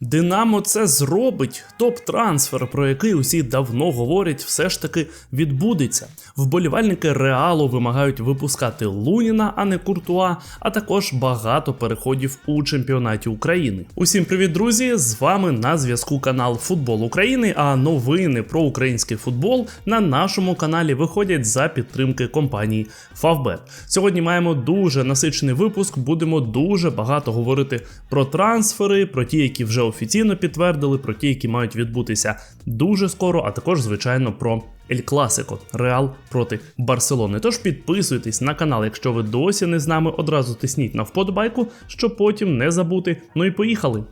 Динамо це зробить. Топ-трансфер, про який усі давно говорять, все ж таки відбудеться. Вболівальники реалу вимагають випускати Луніна, а не Куртуа, а також багато переходів у чемпіонаті України. Усім привіт, друзі! З вами на зв'язку канал Футбол України. А новини про український футбол на нашому каналі виходять за підтримки компанії Favbet. Сьогодні маємо дуже насичений випуск. Будемо дуже багато говорити про трансфери, про ті, які вже офіційно підтвердили, про ті, які мають відбутися дуже скоро, а також, звичайно, про Ель Класико Реал проти Барселони. Тож підписуйтесь на канал, якщо ви досі не з нами, одразу тисніть на вподобайку, щоб потім не забути. Ну і поїхали.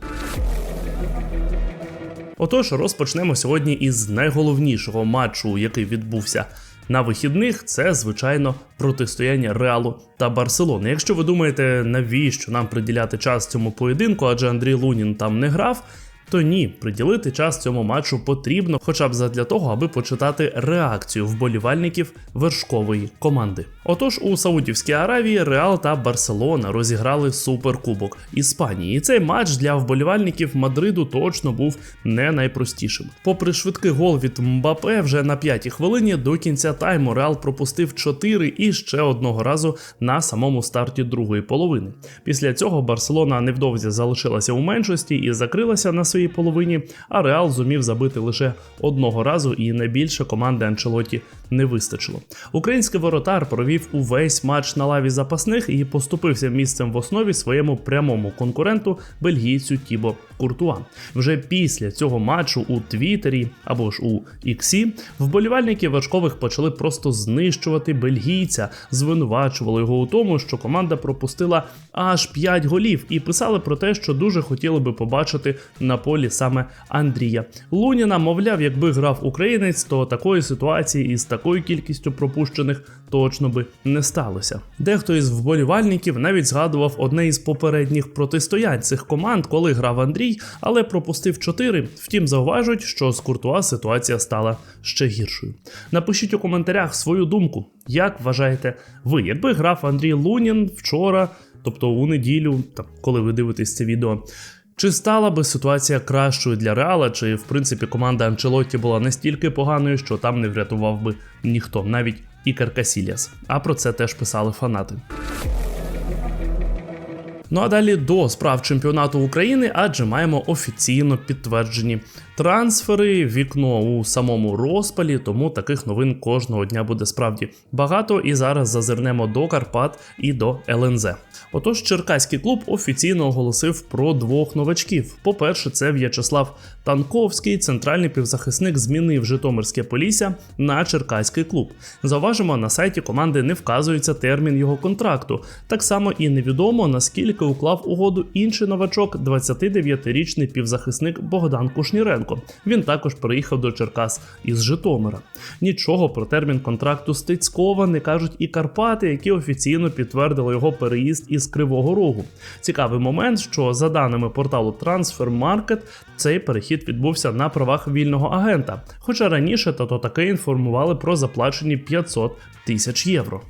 Отож, розпочнемо сьогодні із найголовнішого матчу, який відбувся на вихідних. Це, звичайно, протистояння Реалу та Барселони. Якщо ви думаєте, навіщо нам приділяти час цьому поєдинку, адже Андрій Лунін там не грав. То ні, приділити час цьому матчу потрібно, хоча б задля того, аби почитати реакцію вболівальників вершкової команди. Отож, у Саудівській Аравії Реал та Барселона розіграли суперкубок Іспанії. І цей матч для вболівальників Мадриду точно був не найпростішим. Попри швидкий гол від Мбапе, вже на п'ятій хвилині до кінця тайму Реал пропустив 4 і ще одного разу на самому старті другої половини. Після цього Барселона невдовзі залишилася у меншості і закрилася на своїй половині, а Реал зумів забити лише одного разу, і найбільше команди Анчелоті не вистачило. Український воротар провів увесь матч на лаві запасних і поступився місцем в основі своєму прямому конкуренту бельгійцю Тібо Куртуа. Вже після цього матчу у Твіттері або ж у Іксі вболівальники вершкових почали просто знищувати бельгійця, звинувачували його у тому, що команда пропустила аж 5 голів, і писали про те, що дуже хотіли би побачити на полі саме Андрія Луніна. Мовляв, якби грав українець, то такої ситуації із такою кількістю пропущених точно би не сталося. Дехто із вболівальників навіть згадував одне із попередніх протистоянь цих команд, коли грав Андрій, але пропустив 4. Втім, зауважують, що з Куртуа ситуація стала ще гіршою. Напишіть у коментарях свою думку, як вважаєте ви, якби грав Андрій Лунін вчора, тобто у неділю, коли ви дивитесь це відео. Чи стала би ситуація кращою для Реала, чи в принципі команда Анчелотті була настільки поганою, що там не врятував би ніхто, навіть Ікар Касіліас. А про це теж писали фанати. Ну а далі до справ чемпіонату України, адже маємо офіційно підтверджені трансфери, вікно у самому розпалі, тому таких новин кожного дня буде справді багато. І зараз зазирнемо до Карпат і до ЛНЗ. Отож, Черкаський клуб офіційно оголосив про двох новачків. По-перше, це В'ячеслав Танковський, центральний півзахисник, змінив Житомирське Полісся на Черкаський клуб. Зауважимо, на сайті команди не вказується термін його контракту. Так само і невідомо наскільки уклав угоду інший новачок, 29-річний півзахисник Богдан Кушніренко. Він також приїхав до Черкас із Житомира. Нічого про термін контракту Стецькова не кажуть і Карпати, які офіційно підтвердили його переїзд із Кривого Рогу. Цікавий момент, що за даними порталу Transfermarket, цей перехід відбувся на правах вільного агента. Хоча раніше тато таки інформували про заплачені 500 тисяч євро.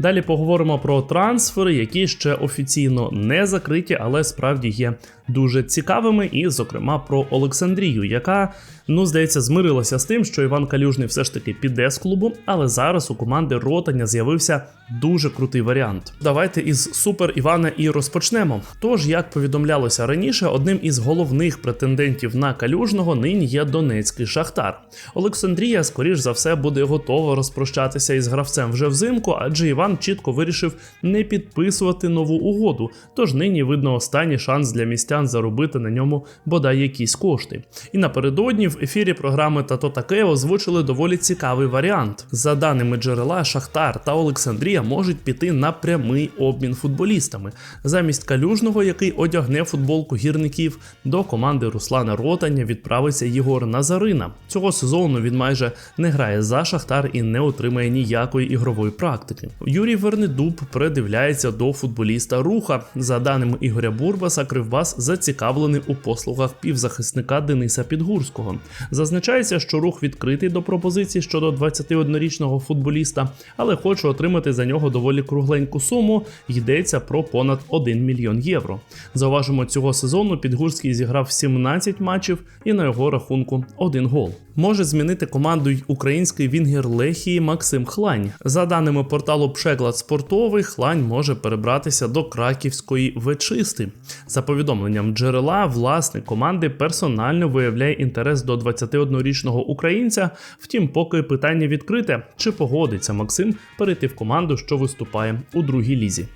Далі поговоримо про трансфери, які ще офіційно не закриті, але справді є дуже цікавими, і, зокрема, про Олександрію, яка, ну здається, змирилася з тим, що Іван Калюжний все ж таки піде з клубу, але зараз у команди Ротаня з'явився дуже крутий варіант. Давайте із супер Івана і розпочнемо. Тож, як повідомлялося раніше, одним із головних претендентів на калюжного нині є Донецький Шахтар. Олександрія, скоріш за все, буде готова розпрощатися із гравцем вже взимку, адже Іван чітко вирішив не підписувати нову угоду. Тож нині видно останній шанс для містян заробити на ньому бодай якісь кошти. І напередодні в ефірі програми Тато таке озвучили доволі цікавий варіант. За даними джерела, Шахтар та Олександрія можуть піти на прямий обмін футболістами замість калюжного, який одягне футболку гірників. До команди Руслана Ротаня відправиться Єгор Назарина. Цього сезону він майже не грає за Шахтар і не отримає ніякої ігрової практики. Юрій Вернедуб придивляється до футболіста Руха. За даними Ігоря Бурбаса, Кривбас зацікавлений у послугах півзахисника Дениса Підгурського. Зазначається, що рух відкритий до пропозицій щодо 21-річного футболіста, але хоче отримати за нього доволі кругленьку суму. Йдеться про понад 1 мільйон євро. Зауважимо, цього сезону Підгурський зіграв 17 матчів і на його рахунку один гол. Може змінити команду й український вінгер Лехії Максим Хлань. За даними порталу Пшеклад Спортовий, Хлань може перебратися до краківської Вечисти. За повідомленням джерела, власник команди персонально виявляє інтерес до 21-річного українця. Втім, поки питання відкрите, чи погодиться Максим перейти в команду, що виступає у другій лізі.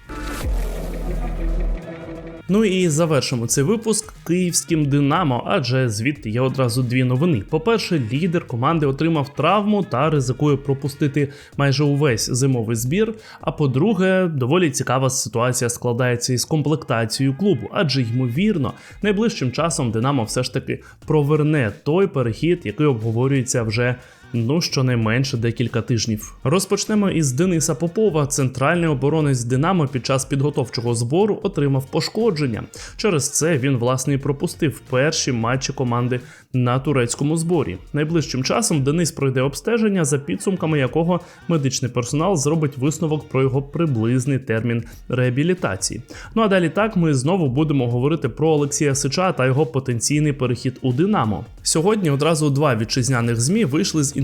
Ну і завершимо цей випуск київським Динамо, адже звідти є одразу дві новини. По-перше, лідер команди отримав травму та ризикує пропустити майже увесь зимовий збір. А по-друге, доволі цікава ситуація складається із комплектацією клубу, адже ймовірно, найближчим часом Динамо все ж таки проверне той перехід, який обговорюється вже ну щонайменше декілька тижнів. Розпочнемо із Дениса Попова. Центральний оборонець Динамо під час підготовчого збору отримав пошкодження. Через це він власне і пропустив перші матчі команди на турецькому зборі. Найближчим часом Денис пройде обстеження, за підсумками якого медичний персонал зробить висновок про його приблизний термін реабілітації. Ну а далі так ми знову будемо говорити про Олексія Сича та його потенційний перехід у Динамо. Сьогодні одразу два вітчизняних змі вийшли з інформацією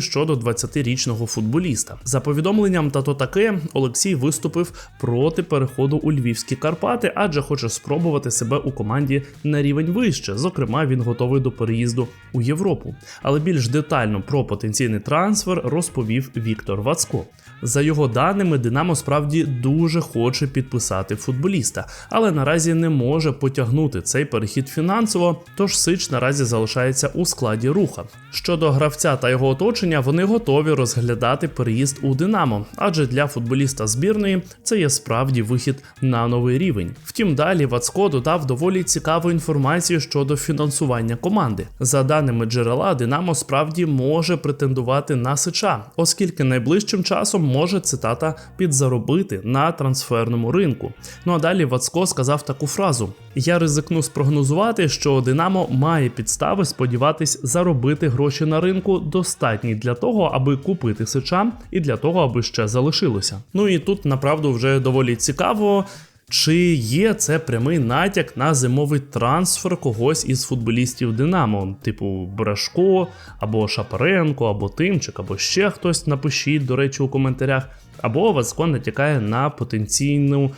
щодо 20-річного футболіста. За повідомленням та то таке, Олексій виступив проти переходу у Львівські Карпати, адже хоче спробувати себе у команді на рівень вище. Зокрема, він готовий до переїзду у Європу. Але більш детально про потенційний трансфер розповів Віктор Вацко. За його даними, Динамо справді дуже хоче підписати футболіста, але наразі не може потягнути цей перехід фінансово. Тож Сич наразі залишається у складі руха. Щодо гравця та його оточення, вони готові розглядати переїзд у Динамо, адже для футболіста збірної це є справді вихід на новий рівень. Втім, далі Вацко додав доволі цікаву інформацію щодо фінансування команди. За даними джерела, Динамо справді може претендувати на Сича, оскільки найближчим часом може цитата підзаробити на трансферному ринку. Ну а далі Вацко сказав таку фразу: Я ризикну спрогнозувати, що Динамо має підстави сподіватись заробити гроші на ринку достатні для того, аби купити Сича, і для того, аби ще залишилося. Ну і тут направду вже доволі цікаво. Чи є це прямий натяк на зимовий трансфер когось із футболістів Динамо, типу Брашко, або Шапаренко, або Тимчик, або ще хтось напишіть, до речі, у коментарях, або Вацко натякає на потенційну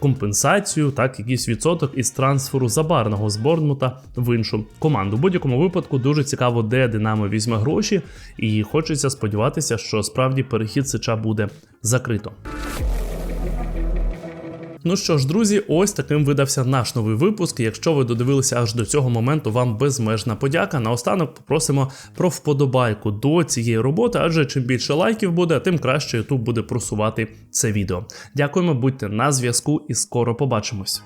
компенсацію, так, якийсь відсоток із трансферу забарного з Борнмута в іншу команду. В будь-якому випадку дуже цікаво, де Динамо візьме гроші, і хочеться сподіватися, що справді перехід Сича буде закрито. Ну що ж, друзі, ось таким видався наш новий випуск. Якщо ви додивилися аж до цього моменту, вам безмежна подяка. Наостанок попросимо про вподобайку до цієї роботи, адже чим більше лайків буде, тим краще YouTube буде просувати це відео. Дякуємо, будьте на зв'язку і скоро побачимось.